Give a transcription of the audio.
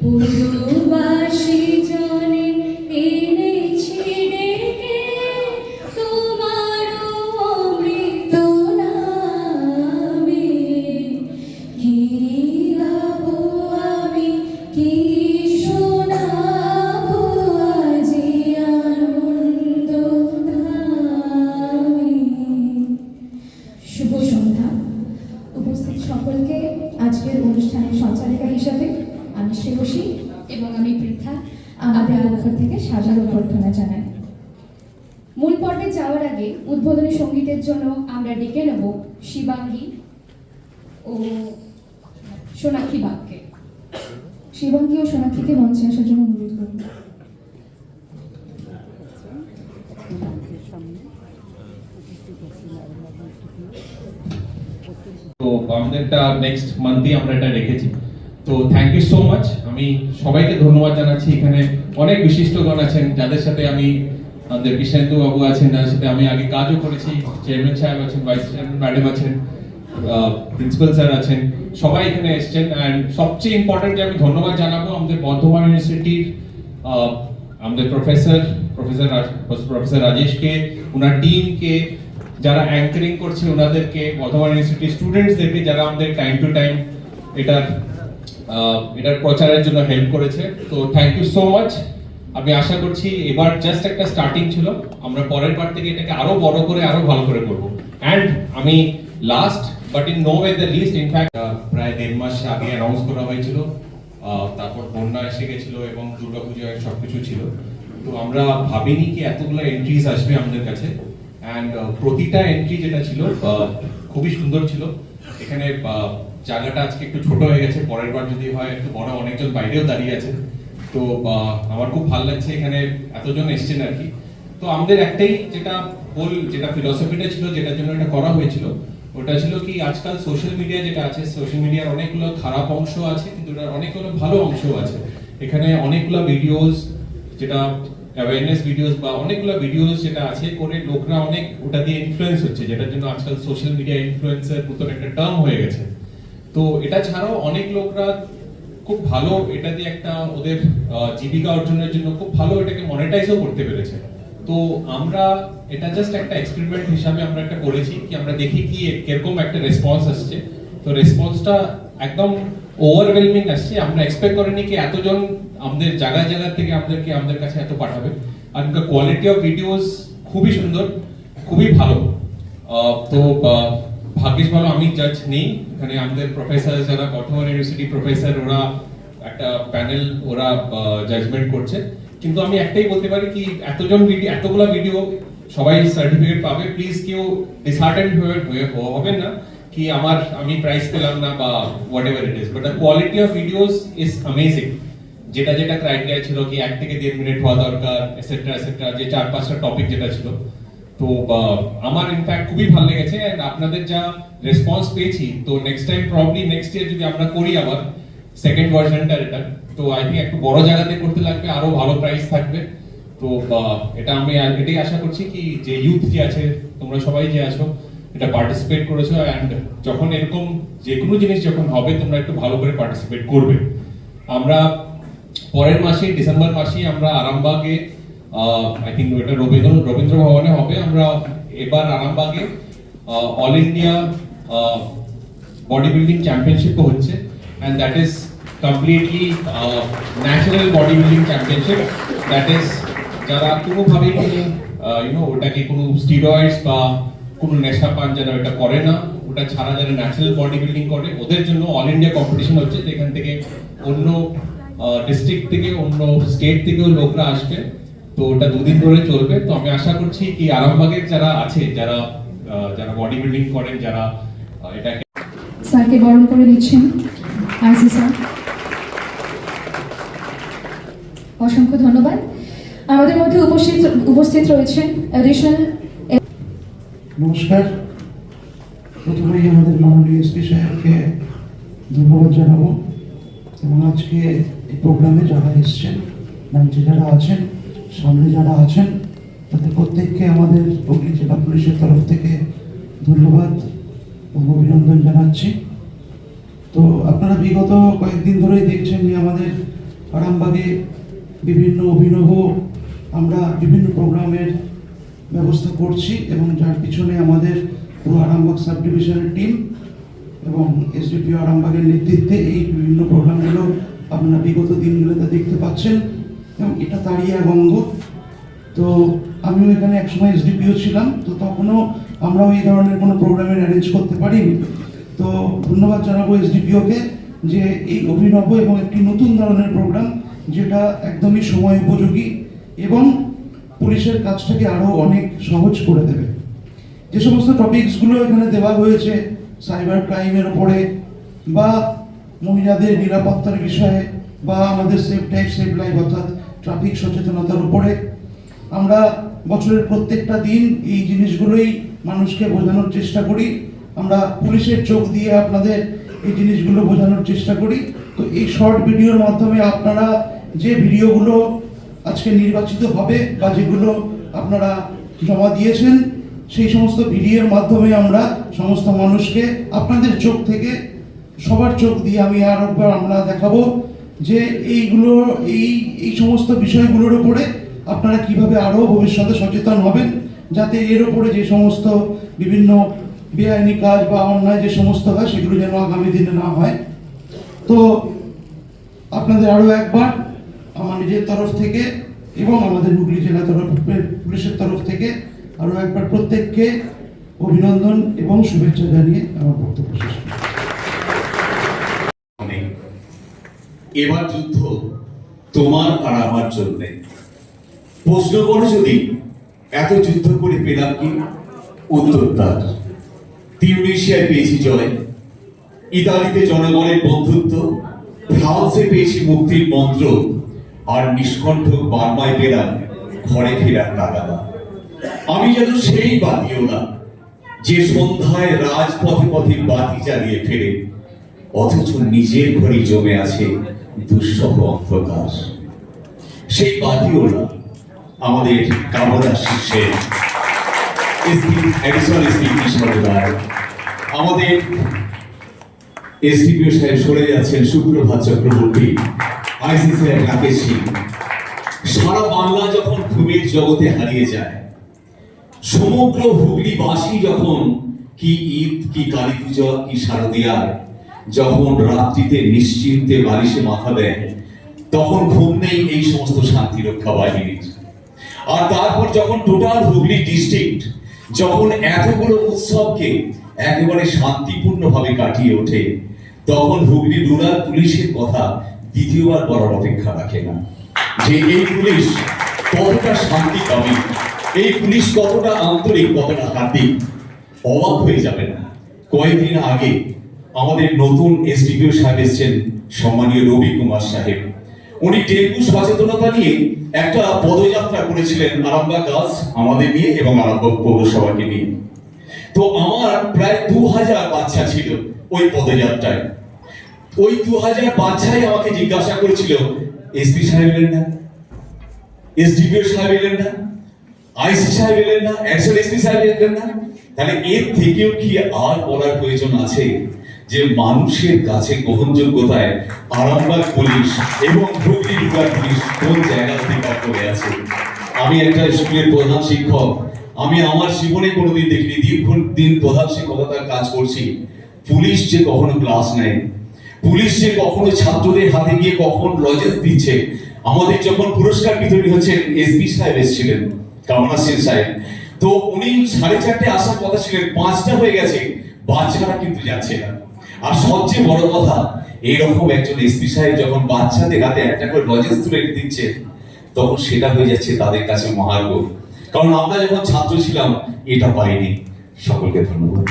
পুরবাসী জনে জানাই মূল পর্বে যাওয়ার আগে উদ্বোধনী সঙ্গীতের জন্য আমরা ডেকে নেব শিবাঙ্গী ও সোনাক্ষী বাগকে। শিবাঙ্গী ও সোনাক্ষীকে মঞ্চে আসার জন্য অনুরোধ করব। তো আমাদেরটা নেক্সট মান্থই আমরা এটা রেখেছি। তো থ্যাংক ইউ সো মাচ আমি সবাইকে ধন্যবাদ জানাচ্ছি। এখানে অনেক বিশিষ্টগণ আছেন, যাদের সাথে আমি, আমাদের কৃষ্ণেন্দু বাবু আছেন, যাদের সাথে আমি আগে কাজও করেছি চেয়ারম্যান সাহেব আছেন ভাইস চেয়ারম্যান ম্যাডাম আছেন প্রিন্সিপাল স্যার আছেন, সবাই এখানে এসেছেন। অ্যান্ড সবচেয়ে ইম্পর্টেন্ট যে আমি ধন্যবাদ জানাব আমাদের বর্ধমান ইউনিভার্সিটির আমাদের প্রফেসর প্রফেসর প্রফেসর রাজেশকে ওনার টিমকে যারা অ্যাঙ্কারিং করছে ওনাদেরকে বর্ধমান ইউনিভার্সিটি স্টুডেন্টসদেরকে যারা আমাদের টাইম টু টাইম এটার এটার প্রচারের জন্য হেল্প করেছে। তো থ্যাংক ইউ সো মাচ আমি আশা করছি এবার জাস্ট একটা স্টার্টিং ছিল। আমরা পরের বার থেকে এটাকে আরও বড় করে, আরও ভালো করে করব। অ্যান্ড আমি last but in no way the least in fact প্রায় দেড় মাস আগে অ্যানাউন্স করা হয়েছিল। তারপর বন্যা এসে গেছিল এবং দুর্গাপুজো সবকিছু ছিল। তো আমরা ভাবিনি কি এতগুলো এন্ট্রিজ আসবে আমাদের কাছে। অ্যান্ড প্রতিটা এন্ট্রি যেটা ছিল খুবই সুন্দর ছিল। এখানে জায়গাটা আজকে একটু ছোট হয়ে গেছে, পরের বার যদি হয়, একটু বড়, অনেকজন বাইরেও দাঁড়িয়ে আছে তো আমার খুব ভালো লাগছে এখানে এতজন এসছেন আর কি। তো আমাদের একটাই যেটা বল যেটা ফিলসফিটা ছিল, যেটার জন্য এটা করা হয়েছিল, ওটা ছিল কি, আজকাল সোশ্যাল মিডিয়া যেটা আছে সোশ্যাল মিডিয়ার অনেকগুলো খারাপ অংশ আছে, কিন্তু ওটার অনেকগুলো ভালো অংশও আছে। এখানে অনেকগুলো ভিডিওস যেটা অ্যাওয়ারনেস ভিডিওস বা অনেকগুলো ভিডিওস যেটা আছে, করে লোকরা অনেক ওটা দিয়ে ইনফ্লুয়েন্স হচ্ছে, যেটার জন্য আজকাল সোশ্যাল মিডিয়া ইনফ্লুয়েন্সার মতন একটা টার্ম হয়ে গেছে। তো এটা ছাড়াও অনেক লোকরা খুব ভালো এটা দিয়ে একটা ওদের জীবিকা অর্জনের জন্য খুব ভালো এটাকে মনিটাইজও করতে পেরেছে। তো আমরা এটা জাস্ট একটা এক্সপেরিমেন্ট হিসাবে আমরা একটা করেছি কি আমরা দেখি কি কীরকম একটা রেসপন্স আসছে। তো রেসপন্সটা একদম ওভারওয়েলমিং আসছে। আমরা এক্সপেক্ট করিনি কি এতজন আমাদের জায়গা জায়গা থেকে আমাদেরকে আমাদের কাছে এত পাঠাবে। আর কোয়ালিটি অফ ভিডিওস খুবই সুন্দর, খুবই ভালো। তো ভাগ্যিস ভালো, আমি জাজ নেই। এখানে আমাদের প্রফেসর যারা বর্ধমান ইউনিভার্সিটি প্রফেসর ওরা একটা প্যানেল ওরা জাজমেন্ট করছে। কিন্তু আমি একটাই বলতে পারি কি, এতজন ভিডিও এতগুলো ভিডিও সবাই সার্টিফিকেট পাবে। প্লিজ কেউ ডিসহার্টেন্ড হবেন না কি আমার, আমি প্রাইজ পেলাম না বা whatever it is but the quality of videos is amazing যেটা যেটা ক্রাইটেরিয়া ছিল কি, এক থেকে দেড় মিনিট হওয়া দরকার এসেট্রা এসেট্রা যে চার, পাঁচটা টপিক যেটা ছিল। তো আমার ইনফ্যাক্ট খুবই ভালো লেগেছে and আপনাদের যা রেসপন্স পেয়েছি, তো next time probably next year যদি আমরা করি আবার সেকেন্ড ভার্সনটা এটা, তো আই থিঙ্ক একটু বড় জায়গাতে করতে লাগবে, আরও ভালো প্রাইস থাকবে। তো এটা আমি এটাই আশা করছি কি যে ইউথ যে আছে, তোমরা সবাই যে আছো, এটা পার্টিসিপেট করেছ অ্যান্ড যখন এরকম যে কোনো জিনিস যখন হবে, তোমরা একটু ভালো করে পার্টিসিপেট করবে। আমরা পরের মাসে, ডিসেম্বর মাসে আমরা আরামবাগে আই থিঙ্ক এটা রবীন্দ্র রবীন্দ্র ভবনে হবে। আমরা এবার আরামবাগে অল ইন্ডিয়া বডি বিল্ডিং চ্যাম্পিয়নশিপও হচ্ছে। And that is completely national body building championship that is যারা কোনোভাবে কোনো ইউনো ওটাকে কোনো স্টিরয়েডস বা কোনো নেশা পান যারা ওটা করে না, ওটা ছাড়া যারা ন্যাচারাল বডি বিল্ডিং করে, ওদের জন্য অল ইন্ডিয়া কম্পিটিশন হচ্ছে। তো এখান থেকে অন্য ডিস্ট্রিক্ট থেকে অন্য স্টেট থেকেও লোকরা আসবে। তো ওটা দুদিন ধরে চলবে। তো আমি আশা করছি কি আরামবাগের যারা আছে যারা যারা বডি বিল্ডিং করেন যারা এটাকে স্যারকে বরণ করে দিচ্ছেন আইসি স্যার। অসংখ্য ধন্যবাদ। আমাদের মধ্যে উপস্থিত উপস্থিত রয়েছেন অ্যাডিশনাল নমস্কার। প্রথমেই আমাদের মাননীয় এসপি সাহেবকে ধন্যবাদ জানাব। এবং আজকে এই প্রোগ্রামে যারা এসছেন মঞ্চে যারা আছেন সামনে যারা আছেন, তাদের প্রত্যেককে আমাদের হুগলি জেলা পুলিশের তরফ থেকে ধন্যবাদ এবং অভিনন্দন জানাচ্ছি। তো আপনারা বিগত কয়েকদিন ধরেই দেখছেন যে আমাদের আরামবাগে বিভিন্ন অভিনব আমরা বিভিন্ন প্রোগ্রামের ব্যবস্থা করছি এবং যার পিছনে আমাদের পুরো আরামবাগ সাব ডিভিশনের টিম এবং এসডিপিও আরামবাগের নেতৃত্বে এই বিভিন্ন প্রোগ্রামগুলো আপনারা বিগত দিনগুলোতে দেখতে পাচ্ছেন। এটা এক অঙ্গ। তো আমিও এখানে একসময় এসডিপিও ছিলাম, তো তখনও আমরাও এই ধরনের কোনো প্রোগ্রামের অ্যারেঞ্জ করতে পারিনি। তো ধন্যবাদ জানাব এসডিপিওকে যে এই অভিনব এবং একটি নতুন ধরনের প্রোগ্রাম যেটা একদমই সময় উপযোগী এবং পুলিশের কাজটাকে আরও অনেক সহজ করে দেবে। যে সমস্ত টপিকসগুলো এখানে দেওয়া হয়েছে সাইবার ক্রাইমের ওপরে বা মহিলাদের নিরাপত্তার বিষয়ে বা আমাদের সেফ টাইপ সেফ লাইফ অর্থাৎ ট্রাফিক সচেতনতার উপরে আমরা বছরের প্রত্যেকটা দিন এই জিনিসগুলোই মানুষকে বোঝানোর চেষ্টা করি। আমরা পুলিশের চোখ দিয়ে আপনাদের এই জিনিসগুলো বোঝানোর চেষ্টা করি। তো এই শর্ট ভিডিওর মাধ্যমে আপনারা যে ভিডিওগুলো আজকে নির্বাচিত হবে বা যেগুলো আপনারা জমা দিয়েছেন, সেই সমস্ত ভিডিওর মাধ্যমে আমরা সমস্ত মানুষকে আপনাদের চোখ থেকে, সবার চোখ দিয়ে আমি আর একবার আমরা দেখাবো। যে এইগুলো, এই এই সমস্ত বিষয়গুলোর উপরে আপনারা কীভাবে আরও ভবিষ্যতে সচেতন হবেন, যাতে এর উপরে যে সমস্ত বিভিন্ন বেআইনি কাজ বা অন্যায় যে সমস্ত হয়, সেগুলো যেন আগামী দিনে না হয়। তো আপনাদের আরও একবার আমার নিজের তরফ থেকে এবং আমাদের হুগলি জেলা তরফের পুলিশের তরফ থেকে আরও একবার প্রত্যেককে অভিনন্দন এবং শুভেচ্ছা জানিয়ে আমার বক্তব্য শেষ করছি। অনেক। এবার যুদ্ধ তোমার আর আমার জন্যে। প্রশ্ন করো যদি, এত যুদ্ধ করে পেলাম কি? উত্তর তার। তিউনিশিয়ায় পেয়েছি জয়, ইতালিতে জনগণের বন্ধুত্ব, ফ্রান্সে পেয়েছি মুক্তির মন্ত্র, আর নিষ্কণ্ঠ বার্মায় পেলাম ঘরে ফেরার তাগাদা। আমি যেন সেই বাতিও না, যে সন্ধ্যায় রাজপথে পথে বাতি জ্বালিয়ে ফেরে, অথচ নিজের ঘরে জমে আছে দুঃসহ অন্ধকার। সেই বাতিওলা আমাদের কামনা শীর্ষে। আমাদের এসডিপিও সাহেব সরে যাচ্ছেন সুপ্রভাত চক্রবর্তী রাকেশ সিং সারা বাংলা যখন ঘুমের জগতে হারিয়ে যায়, সমগ্র হুগলিবাসী যখন কি ঈদ, কি কালী পূজা কি শারদিয়ার যখন রাত্রিতে নিশ্চিন্তে বালিশে মাথা দেয়, তখন ঘুম নেই এই সমস্ত শান্তি রক্ষা বাহিনীর। আর তারপর যখন টোটাল হুগলি ডিস্ট্রিক্ট, যখন এতগুলো উৎসবকে একেবারে শান্তিপূর্ণভাবে কাটিয়ে ওঠে, তখন হুগলি রুরাল পুলিশের কথা দ্বিতীয়বার বলার অপেক্ষা রাখে না। যে এই পুলিশ কতটা শান্তি পাবে এই পুলিশ কতটা আন্তরিক, কতটা হার্দিক, অবাক হয়ে যাবে না। কয়েকদিন আগে আমাদের নতুন এসডিপিও সাহেব এসছেন, সম্মানীয় রবি কুমার সাহেব। উনি ডেঙ্গু সচেতনতা নিয়ে একটা পদযাত্রা করেছিলেন আরামবাগ গার্লস, আমাদের নিয়ে এবং আরামবাগ পৌরসভাকে নিয়ে। তো আমার প্রায় দু হাজার বাচ্চা ছিল ওই পদযাত্রায়। ওই দু হাজার বাচ্চাই আমাকে জিজ্ঞাসা করেছিল, এসপি সাহেব এলেন না? এসডিপিও সাহেব এলেন না? আইসি সাহেব এলেন না? অ্যাকশন এসপি সাহেব এলেন না? তাহলে এর থেকেও কি আর বলার প্রয়োজন আছে? যে মানুষের কাছে গ্রহণযোগ্যতায় আরামবাগ পুলিশ এবং হুগলি রুরাল পুলিশ কোন জায়গা অধিকার করে আছে? আমি একটা স্কুলের প্রধান শিক্ষক। আমি আমার জীবনে কোনোদিন দেখিনি দীর্ঘ দিন প্রধান শিক্ষকতার কাজ করছি। পুলিশ যে কখনো ক্লাস নেয়। পুলিশ যে কখনো ছাত্রদের হাতে গিয়ে কখন লজেন্স দিচ্ছে। আমাদের যখন পুরস্কার বিতরণী হচ্ছেন এসপি সাহেব এসেছিলেন কামনা সিং সাহেব। তো উনি সাড়ে চারটে আসার কথা ছিলেন, পাঁচটা হয়ে গেছে, বাচ্চারা কিন্তু যাচ্ছে না। আর সবচেয়ে বড় কথা এইরকম একজন এসপি সাহেব যখন বাচ্চাদের হাতে একটা করে লজেন্স তুলে দিচ্ছে, তখন সেটা হয়ে যাচ্ছে তাদের কাছে মহার্ঘ। কারণ আমরা যখন ছাত্র ছিলাম, এটা পাইনি। সকলকে ধন্যবাদ।